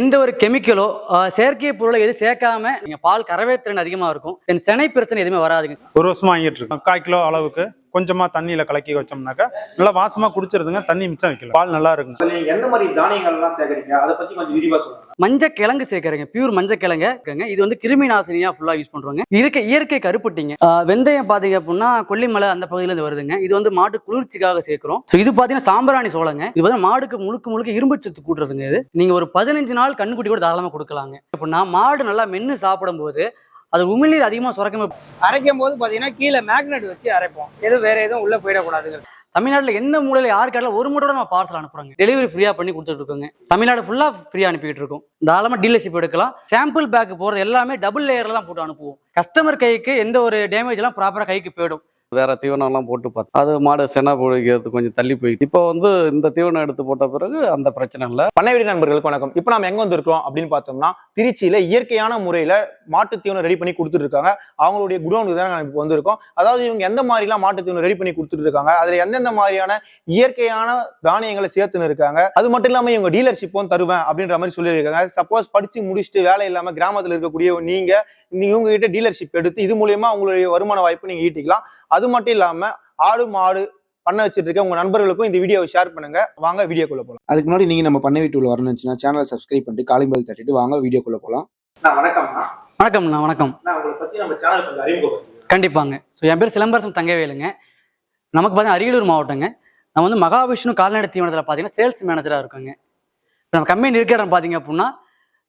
எந்த ஒரு கெமிக்கலோ செயற்கை பொருளை எது சேர்க்காம நீங்க பால் கறவை திறன் அதிகமா இருக்கும். தென் செனை பிரச்சனை எதுவுமே வராதுங்க. ஒரு வருஷமா வாங்கிட்டு இருக்கோம். கால் கிலோ அளவுக்கு கொஞ்சமா தண்ணியில கலக்கி வச்சோம்னாக்கா நல்லா வாசமா குடிச்சிருதுங்க தண்ணி மிச்சம் வைக்கல. பால் நல்லா நீங்க எந்த மாதிரி தானியங்கள் எல்லாம் சேகரிங்க அதை பத்தி கொஞ்சம் விரிவா சொல்லுங்க. மஞ்சள் கிழங்கு சேர்க்கறங்க. பியூர் மஞ்சள் கிழங்கு இது வந்து கிருமி நாசினியா ஃபுல்லா யூஸ் பண்றோங்க. இயற்கை இயற்கை கருப்பட்டிங்க. வெந்தயம் பாத்தீங்க அப்படின்னா கொல்லிமலை அந்த பகுதியில இருந்து வருதுங்க. இது வந்து மாட்டு குளிர்ச்சிக்காக சேர்க்கிறோம். ஸோ இது பாத்தீங்கன்னா சாம்பிராணி சோளங்க. இது வந்து மாடுக்கு முழுக்க முழுக்க இரும்பு சத்து கூட்டுறதுங்க இது. நீங்க ஒரு பதினஞ்சு நாள் கண்ணுக்குட்டி கூட தாராளமா கொடுக்கலாங்க. அப்படின்னா மாடு நல்லா மென்னு சாப்பிடும்போது அது உமிழ்நீர் அதிகமா சுரக்கமே அரைக்கும் போது பாத்தீங்கன்னா கீழே மேக்னெட் வச்சு அரைப்போம். எதுவும் வேற எதுவும் உள்ள போயிடக்கூடாதுங்க. தமிழ்நாட்டில் எந்த மூலையில் யார் கேட்டாலும் ஒரு மூட்டோட நம்ம பார்சல் அனுப்புறாங்க. டெலிவரி ஃப்ரீயாக பண்ணி கொடுத்துட்டு இருக்கோங்க. தமிழ்நாடு ஃபுல்லாக ஃப்ரீயாக அனுப்பிட்டு இருக்கோம். தாராளமாக டீலர்ஷிப் எடுக்கலாம். சாம்பிள் பேக் போகிறது எல்லாமே டபுள் லேயர்ல தான் போட்டு அனுப்புவோம். கஸ்டமர் கைக்கு எந்த ஒரு டேமேஜ்லாம் ப்ராப்பராக கைக்கு போயிடும். வேற தீவனம்லாம் போட்டு பார்த்தோம் அது மாடு செனா பிடிக்கிறது கொஞ்சம் தள்ளி போயிட்டு. இப்போ வந்து இந்த தீவனம் எடுத்து போட்ட பிறகு அந்த பிரச்சனை இல்லை. பண்ணைவெளி நண்பர்களுக்கு வணக்கம். இப்போ நம்ம எங்க வந்திருக்கோம் அப்படின்னு பார்த்தோம்னா திருச்சியில இயற்கையான முறையில மாட்டு தீவனம் ரெடி பண்ணி கொடுத்துட்டு இருக்காங்க அவங்களுடைய குடோனுக்கு தான் இப்போ வந்திருக்கோம். அதாவது இவங்க எந்த மாதிரிலாம் மாட்டு தீவனம் ரெடி பண்ணி கொடுத்துட்டு இருக்காங்க அதுல எந்தெந்த மாதிரியான இயற்கையான தானியங்களை சேர்த்துன்னு இருக்காங்க அது மட்டும் இல்லாம இவங்க டீலர்ஷிப்பும் தருவேன் அப்படின்ற மாதிரி சொல்லியிருக்காங்க. சப்போஸ் படிச்சு முடிச்சுட்டு வேலை இல்லாம கிராமத்தில் இருக்கக்கூடிய நீங்க நீங்க இவங்க கிட்ட டீலர்ஷிப் எடுத்து இது மூலியமா உங்களுடைய வருமான வாய்ப்பு நீங்க ஈட்டிக்கலாம். அது மட்டும் இல்லாம ஆடு மாடு பண்ண வச்சிட்டு இருக்க உங்க நண்பர்களுக்கும் இந்த வீடியோவை ஷேர் பண்ணுங்க. வாங்க வீடியோக்குள்ள போலாம். அதுக்கு முன்னாடி நீங்க நம்ம பண்ணை வீட்டுல வரணும்னுச்சுன்னா சேனலை சப்ஸ்கிரைப் பண்ணிட்டு காலிம்பல் தட்டிட்டு வாங்க வீடியோக்குள்ள போலாம். வணக்கம்ண்ணா வணக்கம்ண்ணா வணக்கம். நான் உங்களை பத்தி நம்ம சேனல் கொஞ்சம் அறிமுகப்படுத்தி கண்டிப்பாங்க. ஸோ என் பேர் சிலம்பரசன் தங்கவேலுங்க. நமக்கு பார்த்தீங்கன்னா அரியலூர் மாவட்டங்க. நான் வந்து மகாவிஷ்ணு கால்நடை தீவனத்தில் பார்த்தீங்கன்னா சேல்ஸ் மேனேஜராக இருக்கேங்க. இப்போ நம்ம கம்பெனி இருக்கிற பார்த்தீங்க அப்படின்னா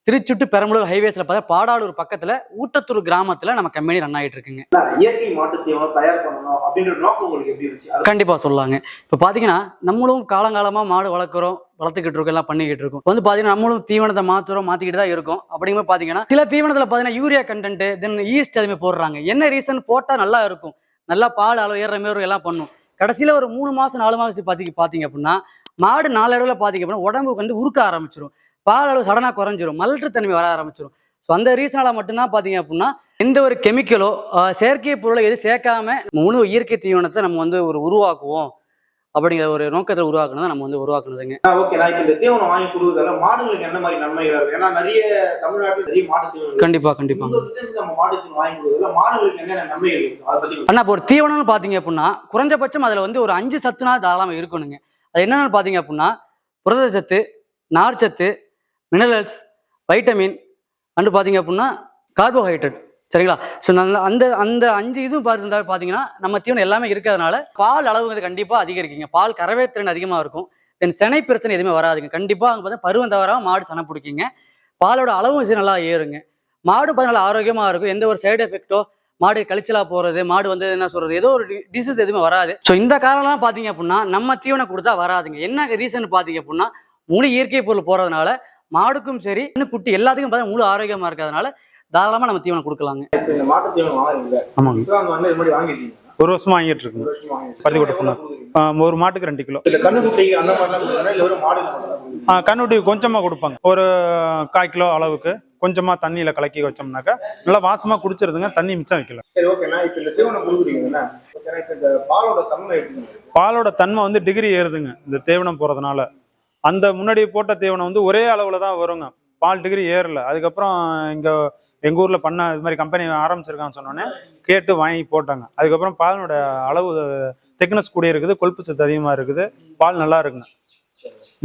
திருச்சுட்டு பெரம்பலூர் ஹைவேஸில் பார்த்தா பாடாலூர் பக்கத்தில் ஊட்டத்தூர் கிராமத்தில் நம்ம கம்பெனி ரன் ஆகிட்டு இருக்குங்க. இயற்கை மாட்டு தீவனம் தயார் பண்ணணும் அப்படின்ற நோக்கம் உங்களுக்கு எப்படி இருந்துச்சு? அது கண்டிப்பாக சொல்லலாங்க இப்போ பார்த்தீங்கன்னா நம்மளும் காலங்காலமாக மாடு வளர்க்குறோம் வளர்த்துக்கிட்டு இருக்கோம் எல்லாம் பண்ணிக்கிட்டு இருக்கோம். வந்து பார்த்தீங்கன்னா நம்மளும் தீவனத்தை மாற்றுறோம் மாற்றிக்கிட்டு தான் இருக்கும். அப்படிங்கும்போது பார்த்தீங்கன்னா சில தீவனத்தில் பார்த்தீங்கன்னா யூரியா கண்டென்ட் தென் ஈஸ்ட் அதுமாதிரி போடுறாங்க. என்ன ரீசன் போட்டால் நல்லா இருக்கும்? நல்லா பால் அளவு ஏறுற மாதிரி எல்லாம் பண்ணும். கடைசியில் ஒரு மூணு மாதம் நாலு மாதம் பார்த்தி பார்த்தீங்க அப்படின்னா மாடு நாளடைவில் பார்த்தீங்க அப்படின்னா உடம்புக்கு வந்து உருக்க ஆரம்பிச்சிடும் பால் அளவு சடனாக குறைஞ்சிரும். மலட்டு தன்மை வர ஆரம்பிச்சிடும் ஸோ அந்த ரீசனால மட்டும்தான் பார்த்தீங்க அப்படின்னா எந்த ஒரு கெமிக்கலோ செயற்கை பொருளை எது சேர்க்காம முழு இயற்கை தீவனத்தை நம்ம வந்து ஒரு உருவாக்குவோம் அப்படிங்கிற ஒரு நோக்கத்தில் உருவாக்கணும் தான் நம்ம வந்து உருவாக்குனதுங்க. ஓகே நான் இப்ப இந்த தீவனம் வாங்கி கொடுக்குறதால மாடுகளுக்கு என்ன மாதிரி நன்மைகள் இருக்கு? ஏன்னா நிறைய தமிழ்நாட்டில் நிறைய மாட்டு தீவனம். கண்டிப்பா கண்டிப்பா நம்ம மாட்டு தீவனம் வாங்கி கொடுக்குறதுல மாடுகளுக்கு என்னென்ன நன்மைகள் இருக்கு? அதை பத்தி அண்ணா இப்போ ஒரு தீவனம்னு பார்த்தீங்க அப்படின்னா குறைஞ்சபட்சம் அதில் வந்து ஒரு அஞ்சு சத்துனா தாராளமாக இருக்கணுங்க. அது என்னென்னு பார்த்தீங்க அப்படின்னா புரதச்சத்து நார்ச்சத்து மினரல்ஸ் வைட்டமின் அண்டு பார்த்தீங்க அப்படின்னா கார்போஹைட்ரேட் சரிங்களா? ஸோ நல்ல அந்த அந்த அஞ்சு இதுவும் பார்த்துருந்தா பார்த்தீங்கன்னா நம்ம தீவனம் எல்லாமே இருக்கிறதுனால பால் அளவுங்கிறது கண்டிப்பாக அதிகரிக்குங்க. பால் கறவை திறன் அதிகமாக இருக்கும். தென் செனை பிரச்சனை எதுவுமே வராதுங்க. கண்டிப்பாக அங்கே பார்த்தா பருவம் தவறாக மாடு சனை பிடிக்குங்க. பாலோட அளவும் சரி நல்லா ஏறுங்க. மாடு பார்த்தீங்கன்னா ஆரோக்கியமாக இருக்கும். எந்த ஒரு சைடு எஃபெக்ட்டோ மாடு கழிச்சலா போகிறது மாடு வந்து என்ன சொல்கிறது ஏதோ ஒரு டிசீஸ் எதுவுமே வராது. ஸோ இந்த காரணம்லாம் பார்த்தீங்க அப்படின்னா நம்ம தீவனம் கொடுத்தா வராதுங்க. என்ன ரீசன் பார்த்தீங்க அப்படின்னா முழு இயற்கை பொருள் போகிறதுனால மாடுக்கும் சரி இன்னும் குட்டி எல்லாத்துக்கும் பார்த்தா முழு ஆரோக்கியமா இருக்கிறதுனால தாராளமா நம்ம தீவனம் கொடுக்கலாங்க. ஆமாங்க. ஒரு வருஷமா வாங்கிட்டு வாங்கிட்டீங்க. பருத்தி கொட்டை பண்ண. ஒரு மாட்டுக்கு ரெண்டு கிலோ. கண்ணுட்டி கொஞ்சமா கொடுப்பாங்க. ஒரு கால் கிலோ அளவுக்கு கொஞ்சமா தண்ணியில கலக்கி வச்சோம்னாக்கா நல்லா வாசமா குடிச்சிருதுங்க தண்ணி மிச்சம் வைக்கல. சரி ஓகேண்ணா இப்ப இந்த தீவனம் கொடுக்குறீங்கன்னா ஓகேண்ணா இப்ப இந்த பாலோட தன்மை எப்படி இருக்கு? பாலோட தன்மை வந்து டிகிரி ஏறுதுங்க இந்த தீவனம் போறதுனால. அந்த முன்னாடி போட்ட தீவனம் வந்து ஒரே அளவுல தான் வருங்க. பால் டிகிரி ஏறல. அதுக்கப்புறம் இங்க எங்க ஊர்ல பண்ண இது மாதிரி கம்பெனி ஆரம்பிச்சிருக்கான்னு சொன்னோன்னே கேட்டு வாங்கி போட்டாங்க. அதுக்கப்புறம் பாலினோட அளவு திக்னஸ் கூட இருக்குது கொழுப்பு சத்து அதிகமா இருக்குது. பால் நல்லா இருக்குங்க.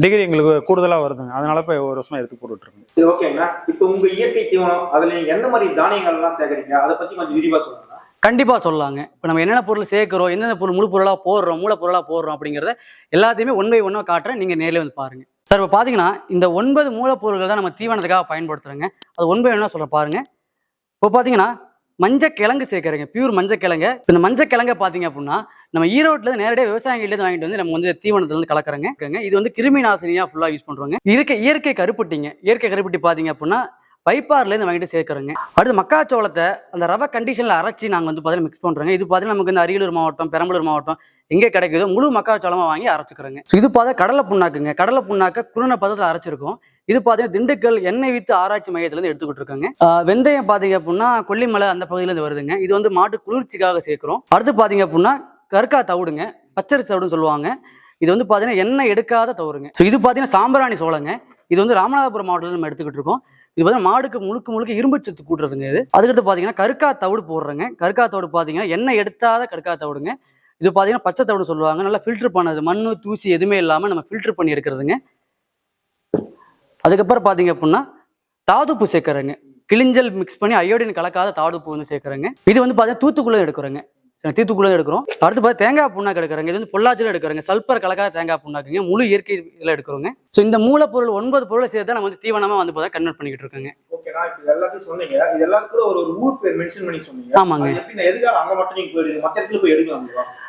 டிகிரி எங்களுக்கு கூடுதலா வருதுங்க. அதனால இப்போ ஒரு வருஷமா எடுத்து போட்டுட்டு இருக்கோங்க இப்போ ஓகேங்கண்ணா இப்ப உங்க இயற்கை தீவனம் அதுல எந்த மாதிரி தானியங்கள் எல்லாம் சேகரிங்க? அதை பத்தி கொஞ்சம் விரிவா சொல்லுங்க. கண்டிப்பாக சொல்லலாங்க இப்போ நம்ம என்னென்ன பொருள் சேர்க்குறோம் எந்தெந்த பொருள் முழு பொருளாக போடுறோம் மூல போடுறோம் அப்படிங்கிறத எல்லாத்தையுமே ஒன் பை ஒன்னாக காட்டுறேன். நீங்கள் நேரில் வந்து பாருங்கள் சார் இப்போ பார்த்தீங்கன்னா இந்த ஒன்பது மூலப்பொருள்கள் தான் நம்ம தீவனத்துக்காக பயன்படுத்துகிறோங்க அது ஒன் பை ஒன்னா சொல்ல பாருங்கள் இப்போ பார்த்தீங்கன்னா மஞ்சள் கிழங்கு சேர்க்குறேங்க. பியூர் மஞ்சள் கிழங்கு. இந்த மஞ்சள் கிழங்க பார்த்தீங்க அப்படின்னா நம்ம ஈரோட்டில் நேரடியாக விவசாயிகள்ட்ட வாங்கிட்டு வந்து நம்ம வந்து தீவனத்துலேருந்து இருந்து இது வந்து கிருமி நாசினியாக ஃபுல்லாக யூஸ் பண்ணுறோங்க இயற்கை இயற்கை கருப்பட்டிங்க. இயற்கை கருப்பட்டி பார்த்தீங்க அப்படின்னா பைப்பார்ல இருந்து வாங்கிட்டு சேர்க்குறோங்க. அடுத்து மக்காச்சோளத்தை அந்த ரவை கண்டிஷனில் அரைச்சி நாங்கள் வந்து பார்த்தீங்கன்னா மிக்ஸ் பண்ணுறோங்க இது பார்த்தீங்கன்னா நமக்கு இந்த அரியலூர் மாவட்டம் பெரம்பலூர் மாவட்டம் எங்கே கிடைக்குதோ முழு மக்காச்சோளமாக வாங்கி அரைச்சிக்கிறோங்க. ஸோ இது பார்த்தா கடலை புண்ணாக்குங்க. கடலை புண்ணாக்க குருண பதத்தில் அரைச்சிருக்கோம். இது பார்த்தீங்கன்னா திண்டுக்கல் எண்ணெய் வித்து ஆராய்ச்சி மையத்துலேருந்து எடுத்துக்கிட்டு இருக்காங்க வெந்தயம் பார்த்தீங்க அப்படின்னா கொல்லிமலை அந்த பகுதியிலேருந்து வருதுங்க. இது வந்து மாட்டு குளிர்ச்சிக்காக சேர்க்குறோம். அடுத்து பார்த்தீங்க அப்படின்னா கற்கா தவிடுங்க. பச்சரிசி தவிடுன்னு சொல்லுவாங்க. இது வந்து பார்த்தீங்கன்னா எண்ணெய் எடுக்காத தவறுங்க ஸோ இது பார்த்தீங்கன்னா சாம்பிராணி சோளங்க. இது வந்து ராமநாதபுரம் மாவட்டத்தில் நம்ம எடுத்துக்கிட்டு இருக்கோம். இது வந்து மாடுக்கு முழுக்க முழுக்க இரும்பு சத்து கூட்டுறதுங்க இது. அதுக்கடுத்து பார்த்தீங்கன்னா கருக்கா தவிடு போடுறேங்க. கருக்கா தவிடு பார்த்தீங்கன்னா எண்ணெய் எடுத்தாத கருக்கா தவிடுங்க. இது பார்த்தீங்கன்னா பச்சை தவிடு சொல்லுவாங்க. நல்லா ஃபில்டர் பண்ணது. மண் தூசி எதுவுமே இல்லாமல் நம்ம ஃபில்டர் பண்ணி எடுக்கிறதுங்க. அதுக்கப்புறம் பார்த்தீங்க அப்படின்னா தாதுப்பு சேர்க்குறேங்க. கிளிஞ்சல் மிக்ஸ் பண்ணி அயோடின் கலக்காத தாதுப்பு வந்து சேர்க்குறேங்க. இது வந்து பார்த்தீங்கன்னா தூத்துக்குள்ளே எடுக்கிறேங்க. தூத்துக்குள்ள எடுக்கிறோம். அடுத்து பார்த்து தேங்காய் புண்ணாக்கு எடுக்கிறேங்க. இது வந்து பொள்ளாச்சியில் எடுக்கிறேங்க. சல்பர் கலக்காத தேங்காய் புண்ணாக்குங்க. முழு இயற்கை இதில் எடுக்கிறோங்க. ஸோ இந்த மூலப்பொருள் ஒன்பது பொருளை சேர்த்து தான் நம்ம வந்து தீவனமாக வந்து பார்த்தா கன்வெர்ட் பண்ணிக்கிட்டு இருக்கோங்க. ஆமாங்க.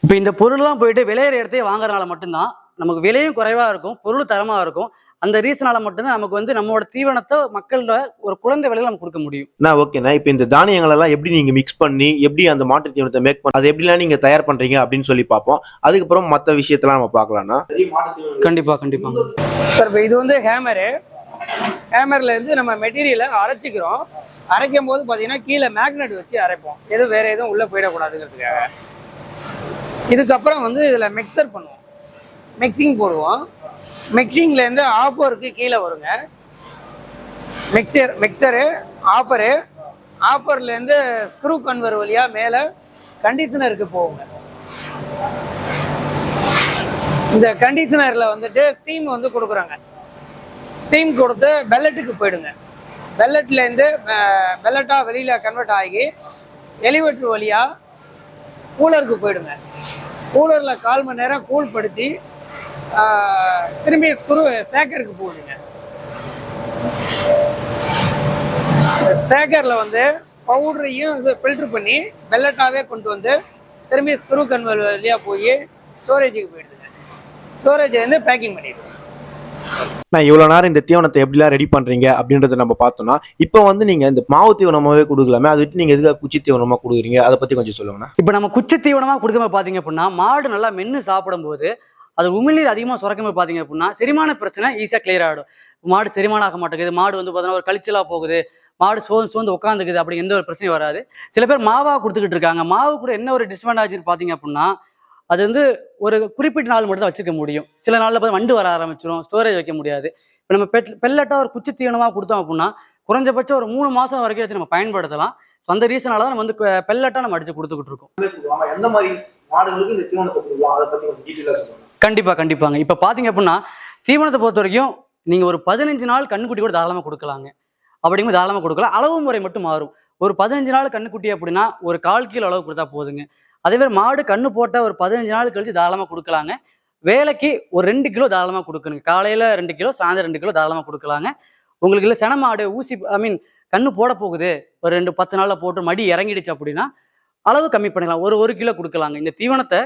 இப்போ இந்த பொருள்லாம் போயிட்டு விளையிற இடத்தையே வாங்குறதுனால மட்டும்தான் நமக்கு விலையும் குறைவா இருக்கும் பொருள் தரமா இருக்கும். அந்த ரீசனால மட்டும்தான் நமக்கு வந்து நம்மளோட தீவனத்தை மக்களோட ஒரு குழந்தை விலையில நம்ம கொடுக்க முடியும். நான் ஓகேண்ணா இப்போ இந்த தானியங்கள் எல்லாம் எப்படி நீங்க மிக்ஸ் பண்ணி எப்படி அந்த மாட்டு தீவனத்தை மேக் பண்ண அது எப்படிலாம் நீங்க தயார் பண்றீங்க அப்படின்னு சொல்லி பார்ப்போம். அதுக்கப்புறம் மற்ற விஷயத்தெல்லாம் நம்ம பார்க்கலாம்னா கண்டிப்பா கண்டிப்பாங்க சார் இப்போ இது வந்து ஹேமரு ஹேமர்ல இருந்து நம்ம மெட்டீரியலை அரைச்சிக்கிறோம். அரைக்கும் போது பார்த்தீங்கன்னா கீழே மேக்னெட் வச்சு அரைப்போம். எதுவும் வேற எதுவும் உள்ளே போயிடக்கூடாதுங்கிறதுக்காக. இதுக்கப்புறம் வந்து இதில் மிக்சர் பண்ணுவோம். மிக்சிங் போடுவோம். மிக்சிங்லேருந்து ஆஃபருக்கு கீழே வருங்க. மிக்சர் மிக்சரு ஆஃபரு ஆஃபர்லேருந்து ஸ்க்ரூ கன்வர் வழியாக மேலே கண்டிஷனருக்கு போகுங்க. இந்த கண்டிஷனரில் வந்துட்டு ஸ்டீம் வந்து கொடுக்குறாங்க. ஸ்டீம் கொடுத்து பெல்லட்டுக்கு போயிடுங்க. பெல்லட்லேருந்து பெல்லட்டாக வெளியில் கன்வெர்ட் ஆகி எலிவேட்டர் வழியாக கூலருக்கு போயிடுங்க. கூலரில் கால் மணி நேரம் கூல் படுத்தி திரும்பி ஸ்க்ரூ சேக்கருக்கு போகுதுங்க சேக்கரில் வந்து பவுடரையும் இது ஃபில்டர் பண்ணி பெல்லட்டாகவே கொண்டு வந்து திரும்பி ஸ்க்ரூ கன்வர் வழியாக போய் ஸ்டோரேஜுக்கு போயிடுதுங்க. ஸ்டோரேஜ் வந்து பேக்கிங் பண்ணிடுது. நான் இவ்வளவு நேரம் இந்த தீவனத்தை எப்படிலாம் ரெடி பண்றீங்க அப்படின்றத நம்ம பார்த்தோம்னா இப்போ வந்து நீங்க இந்த மாவு தீவனமாவே கொடுக்கலாமே அதை விட்டு நீங்க எதுக்காக குச்சி தீவனமா கொடுக்குறீங்க? அதை பத்தி கொஞ்சம் சொல்லுங்கண்ணா. இப்போ நம்ம குச்சி தீவனமா கொடுக்கும்போது பார்த்தீங்க அப்படின்னா மாடு நல்லா மென்று சாப்பிடும்போது அது உமிழ்நீர் அதிகமாக சுரக்கும்போது பார்த்தீங்க அப்படின்னா செரிமான பிரச்சனை ஈஸியாக கிளியர் ஆகிடும் மாடு செரிமானம் ஆக மாட்டேங்குது. மாடு வந்து பார்த்தீங்கன்னா ஒரு கழிச்சலாக போகுது. மாடு சோர்ந்து சோர்ந்து உட்காந்துக்குது அப்படி எந்த ஒரு பிரச்சனையும் வராது. சில பேர் மாவாக கொடுத்துக்கிட்டு இருக்காங்க. மாவு கூட என்ன ஒரு டிஸ்அட்வான்டேஜ் பார்த்தீங்க அப்படின்னா அது வந்து ஒரு குறிப்பிட்ட நாள் மட்டும் தான் வச்சுக்க முடியும். சில நாளில் பார்த்து வண்டு வர ஆரம்பிச்சிடும் ஸ்டோரேஜ் வைக்க முடியாது. இப்போ நம்ம பெட் பெல்லட்டாக ஒரு குச்சி தீவனமாக கொடுத்தோம் அப்படின்னா குறைஞ்சபட்சம் ஒரு மூணு மாதம் வரைக்கும் வச்சு நம்ம பயன்படுத்தலாம். ஸோ அந்த ரீசனால தான் நம்ம வந்து பெல்லட்டாக நம்ம அடிச்சு கொடுத்துக்கிட்டு இருக்கோம். எந்த மாதிரி மாடுகளுக்கு இந்த தீவனத்தை கொடுக்கலாம்? அதை பற்றி கொஞ்சம் டீட்டெயிலாக சொல்லுங்க. கண்டிப்பாக கண்டிப்பாங்க. இப்போ பார்த்தீங்க அப்படின்னா தீவனத்தை பொறுத்த வரைக்கும் நீங்கள் ஒரு பதினஞ்சு நாள் கண்ணுக்குட்டி கூட தாராளமாக கொடுக்கலாங்க. அப்படிங்கும்போது தாராளமாக கொடுக்கலாம் அளவு முறை மட்டும் மாறும். ஒரு பதினஞ்சு நாள் கண்ணுக்குட்டி அப்படின்னா ஒரு கால் கிலோ அளவு கொடுத்தா போதுங்க. அதே மாதிரி மாடு கண்ணு போட்டால் ஒரு பதினஞ்சு நாள் கழிச்சு தாராளமாக கொடுக்கலாங்க. வேலைக்கு ஒரு ரெண்டு கிலோ தாராளமாக கொடுக்கணுங்க. காலையில் ரெண்டு கிலோ சாயந்தரம் ரெண்டு கிலோ தாராளமாக கொடுக்கலாங்க. உங்களுக்கு இல்லை சென மாடு ஊசி ஐ மீன் கண்ணு போட போகுது. ஒரு ரெண்டு பத்து நாளில் போட்டு மடி இறங்கிடுச்சு அப்படின்னா அளவு கம்மி பண்ணிக்கலாம். ஒரு ஒரு கிலோ கொடுக்கலாங்க. இந்த தீவனத்தை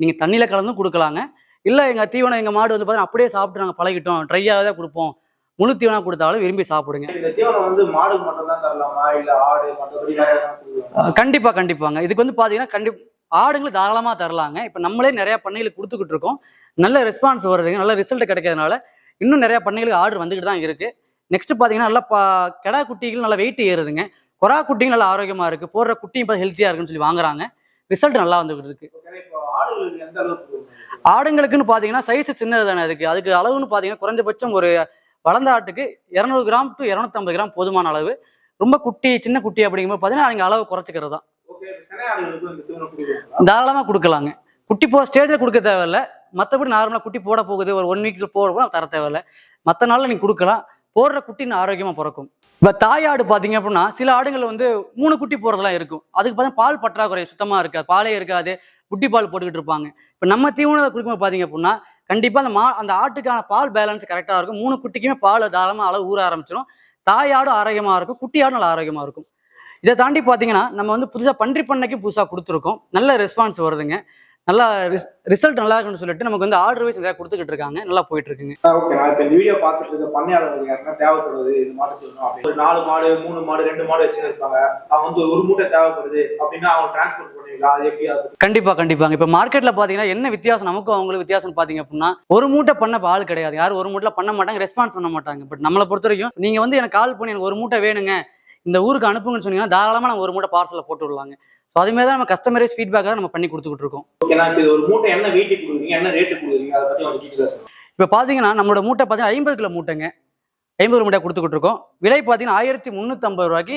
நீங்கள் தண்ணியில் கலந்தும் கொடுக்கலாங்க. இல்லை எங்கள் தீவனம் எங்கள் மாடு வந்து பார்த்தீங்கன்னா அப்படியே சாப்பிட்டு நாங்கள் பழகிட்டோம். ட்ரையாக தான் கொடுப்போம். முழு தீவனம் கொடுத்தாலும் விரும்பி சாப்பிடுங்க. இந்த தீவனம் வந்து மாடு மட்டும் தான் தரலாமா? இல்ல ஆடு மற்றபடி வேற எதாவது கொடுக்கலாமா? அஹ் கண்டிப்பா கண்டிப்பாங்க. இதுக்கு வந்து பாத்தீங்கன்னா கண்டி ஆடுங்களுக்கு தாராளமா தரலாங்க. இப்போ நம்மளே நிறைய பண்ணைகளுக்கு கொடுத்துக்கிட்டு இருக்கோம். நல்ல ரெஸ்பான்ஸ் வருதுங்க. நல்ல ரிசல்ட் கிடைக்கிறதுனால இன்னும் நிறைய பண்ணைகளுக்கு ஆர்டர் வந்துக்கிட்டு தான் இருக்கு. நெக்ஸ்ட் பாத்தீங்கன்னா நல்லா பா கிடா குட்டிகள் நல்லா வெயிட் ஏறுதுங்க. கொரா குட்டிகள் நல்லா ஆரோக்கியமா இருக்கு. போடுற குட்டியும் இப்போ ஹெல்த்தியா இருக்குன்னு சொல்லி வாங்குறாங்க. ரிசல்ட் நல்லா வந்துகிட்டு இருக்கு. ஆடுங்களுக்குன்னு பாத்தீங்கன்னா சைஸ் சின்னது தானே அதுக்கு? அதுக்கு அளவுன்னு பாத்தீங்கன்னா குறைஞ்சபட்சம் ஒரு வளர்ந்த ஆட்டுக்கு இரநூறு கிராம் டு இரநூத்தம்பது கிராம் போதுமான அளவு. ரொம்ப குட்டி சின்ன குட்டி அப்படிங்கும்போது பாத்தீங்கன்னா அவங்க அளவு குறைச்சிக்கிறது தான். ஓகே இப்போ சினை ஆடுகளுக்கு இந்த தீவனம் கொடுக்கலாம் தாராளமா கொடுக்கலாங்க. குட்டி போ ஸ்டேஜில் கொடுக்க தேவையில்ல. மற்றபடி நார்மலாக குட்டி போட போகுது. ஒரு ஒன் வீக்ல போட கூட தர தேவையில்ல. மற்ற நாளில் நீங்கள் கொடுக்கலாம். போடுற குட்டி இன்னும் ஆரோக்கியமா பிறக்கும். இப்போ தாயாடு பார்த்தீங்க அப்படின்னா சில ஆடுகள் வந்து மூணு குட்டி போடுறதெல்லாம் இருக்கும். அதுக்கு பார்த்தா பால் பற்றாக்குறை சுத்தமாக இருக்காது. பாலே இருக்காது. குட்டி பால் போட்டுக்கிட்டு இருப்பாங்க. இப்போ நம்ம தீவனத்தை கொடுக்கும்போது பார்த்தீங்க அப்படின்னா கண்டிப்பாக அந்த மா அந்த ஆட்டுக்கான பால் பேலன்ஸ் கரெக்டாக இருக்கும். மூணு குட்டிக்குமே பால் தாராளமாக அளவு ஊற ஆரம்பிச்சிடும் தாயாடும் ஆரோக்கியமாக இருக்கும். குட்டியாடும் நல்லா ஆரோக்கியமாக இருக்கும். இதை தாண்டி பார்த்தீங்கன்னா நம்ம வந்து புதுசாக பன்றி பண்ணைக்கு புதுசாக கொடுத்துருக்கோம். நல்ல ரெஸ்பான்ஸ் வருதுங்க. நல்லா ரிசல்ட் நல்லா இருக்குன்னு சொல்லிட்டு நமக்கு வந்து ஆர்டர் வைஸ் நிறையா கொடுத்துக்கிட்டு இருக்காங்க. நல்லா போயிட்டு இருக்குங்க ஓகே நான் இப்போ இந்த வீடியோ பார்த்துட்டு இருக்க பண்ணையாளர்கள் யாருன்னா தேவைப்படுது இந்த அப்படின்னு. ஒரு நாலு மாடு மூணு மாடு ரெண்டு மாடு வச்சுன்னு இருப்பாங்க அவங்க வந்து ஒரு மூட்டை தேவைப்படுது அப்படின்னா அவங்க டிரான்ஸ்போர்ட் பண்ணுவீங்களா? அது எப்படி கண்டிப்பா கண்டிப்பாங்க. இப்போ மார்க்கெட்ல பாத்தீங்கன்னா என்ன வித்தியாசம்? நமக்கும் அவங்களுக்கு வித்தியாசம் பாத்தீங்க அப்படின்னா ஒரு மூட்டை பண்ண ஆள் கிடையாது. யாரும் ஒரு மூட்டை பண்ண மாட்டாங்க ரெஸ்பான்ஸ் பண்ண மாட்டாங்க. பட் நம்மளை பொறுத்த வரைக்கும் நீங்க வந்து எனக்கு கால் பண்ணி எனக்கு ஒரு மூட்டை வேணுங்க இந்த ஊருக்கு அனுப்புங்கன்னு சொன்னீங்கன்னா தாராளமா நம்ம ஒரு மூட்டை பார்சல்ல போட்டு விடலாங்க. ஸோ அதுமாரி தான் நம்ம கஸ்டமரைஸ் ஃபீட்பேக்காக நம்ம பண்ணி கொடுத்துக்கிட்டு இருக்கோம். ஓகே நான் இப்போ இது ஒரு மூட்டை என்ன வெயிட்டுக்கு கொடுக்குறீங்க? என்ன ரேட்டு கொடுக்குறீங்க? அதை பத்தி கொஞ்சம் டீட்டெயிலாக இப்போ பார்த்தீங்கன்னா நம்மளோட மூட்டை பார்த்தீங்கன்னா ஐம்பது கிலோ மூட்டைங்க. ஐம்பது மூட்டை கொடுத்துக்கிட்டு இருக்கோம். விலை பார்த்தீங்கன்னா ஆயிரத்தி முந்நூற்றம்பது ரூபாய்க்கு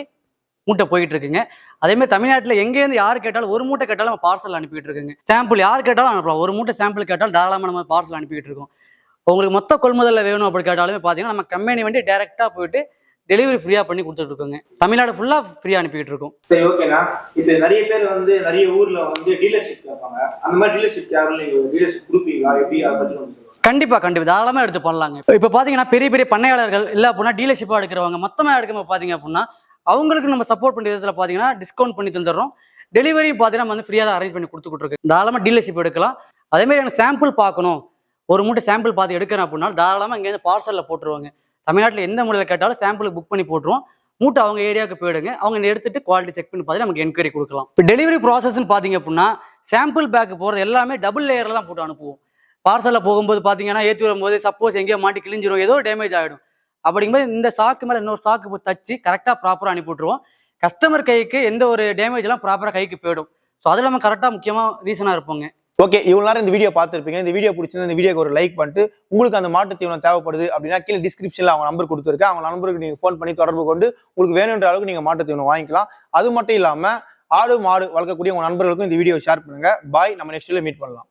மூட்டை போயிட்டு இருக்குங்க. அதே மாதிரி தமிழ்நாட்டில் எங்கேருந்து யார் கேட்டாலும் ஒரு மூட்டை கேட்டாலும் நம்ம பார்சல் அனுப்பிட்டு இருக்குங்க. சாம்பிள் யார் கேட்டாலும் அனுப்பலாம். ஒரு மூட்டை சாம்பிள் கேட்டாலும் தாராளமாக நம்ம பார்சல் அனுப்பிட்டு இருக்கோம். உங்களுக்கு மொத்த கொள்முதலில் வேணும் அப்படி கேட்டாலுமே பார்த்தீங்கன்னா நம்ம கம்பெனி வண்டி டேரெக்டாக போயிட்டு டெலிவரி ஃப்ரீயாக பண்ணி கொடுத்துட்டு இருக்கோங்க தமிழ்நாடு ஃபுல்லாக ஃப்ரீயாக அனுப்பிட்டு இருக்கோம் சரி ஓகேண்ணா இப்போ நிறைய பேர் வந்து நிறைய ஊர்ல வந்து டீலர்ஷிப் கேட்பாங்க. அந்த மாதிரி டீலர்ஷிப் யாரும் டீலர்ஷிப் கொடுப்பீங்களா? எப்படி? அதை சொல்லுங்க. கண்டிப்பா கண்டிப்பா. தாராளமா எடுத்து பண்ணலாங்க. இப்போ பாத்தீங்கன்னா பெரிய பெரிய பண்ணையாளர்கள் இல்ல அப்படின்னா டீலர்ஷிப்பா எடுக்கிறவங்க மொத்தமா எடுக்கும்போது பாத்தீங்க அப்படின்னா அவங்களுக்கு நம்ம சப்போர்ட் பண்ண விதத்துல பாத்தீங்கன்னா டிஸ்கவுண்ட் பண்ணி தந்துடுறோம். டெலிவரி பாத்தீங்கன்னா நம்ம வந்து ஃப்ரீயா தான் அரேஞ்ச் பண்ணி கொடுத்துக்கிட்டு இருக்கு தாராளமா டீலர்ஷிப் எடுக்கலாம். அதே மாதிரி எனக்கு சாம்பிள் பார்க்கணும். ஒரு மூட்டை சாம்பிள் பார்த்து எடுக்கிறேன் அப்படின்னா தாராளமா இங்கேருந்து பார்சல்ல போட்டுருவாங்க. தமிழ்நாட்டில் எந்த முறையில் கேட்டாலும் சாம்பிளுக்கு புக் பண்ணி போட்டுருவோம். மூட்டை அவங்க ஏரியாவுக்கு போயிடுங்க. அவங்க எடுத்துட்டு குவாலிட்டி செக் பண்ணி பார்த்து நமக்கு என்கொயரி கொடுக்கலாம். இப்போ டெலிவரி ப்ராசஸ்ன்னு பார்த்தீங்க அப்படின்னா சாம்பிள் பேக் போகிறது எல்லாமே டபுள் லேயர்லாம் போட்டு அனுப்புவோம். பார்சலில் போகும்போது பார்த்தீங்கன்னா ஏற்றி வரும்போது சப்போஸ் எங்கேயோ மாட்டி கிழிஞ்சிரும். ஏதோ டேமேஜ் ஆகிடும் அப்படிங்கும்போது இந்த சாக்கு மேலே இன்னொரு சாக்கு தச்சு கரெக்டாக ப்ராப்பராக அனுப்பி விட்ருவோம் கஸ்டமர் கைக்கு எந்த ஒரு டேமேஜ்லாம் ப்ராப்பராக கைக்கு போயிடும். ஸோ அதில் நம்ம கரெக்டாக முக்கியமாக ரீசனாக இருப்போங்க. ஓகே இவ்வளவு நேரம் இந்த வீடியோ பார்த்துருப்பீங்க. இந்த வீடியோ பிடிச்சிருந்தா இந்த வீடியோக்கு ஒரு லைக் பண்ணிட்டு உங்களுக்கு அந்த மாட்டு தீவனம் தேவைப்படுது அப்படின்னா கீழே டிஸ்கிரிப்ஷனில் அவங்க நம்பர் கொடுத்துருக்கேன் அவங்க நம்பருக்கு நீங்கள் ஃபோன் பண்ணி தொடர்பு கொண்டு உங்களுக்கு வேணுன்ற அளவுக்கு நீங்கள் மாட்டு தீவனம் வாங்கிக்கலாம். அது மட்டும் இல்லாமல் ஆடு மாடு வளர்க்கக்கூடிய உங்கள் நண்பர்களுக்கும் இந்த வீடியோ ஷேர் பண்ணுங்கள் பாய் நம்ம நெக்ஸ்ட்டில் மீட் பண்ணலாம்.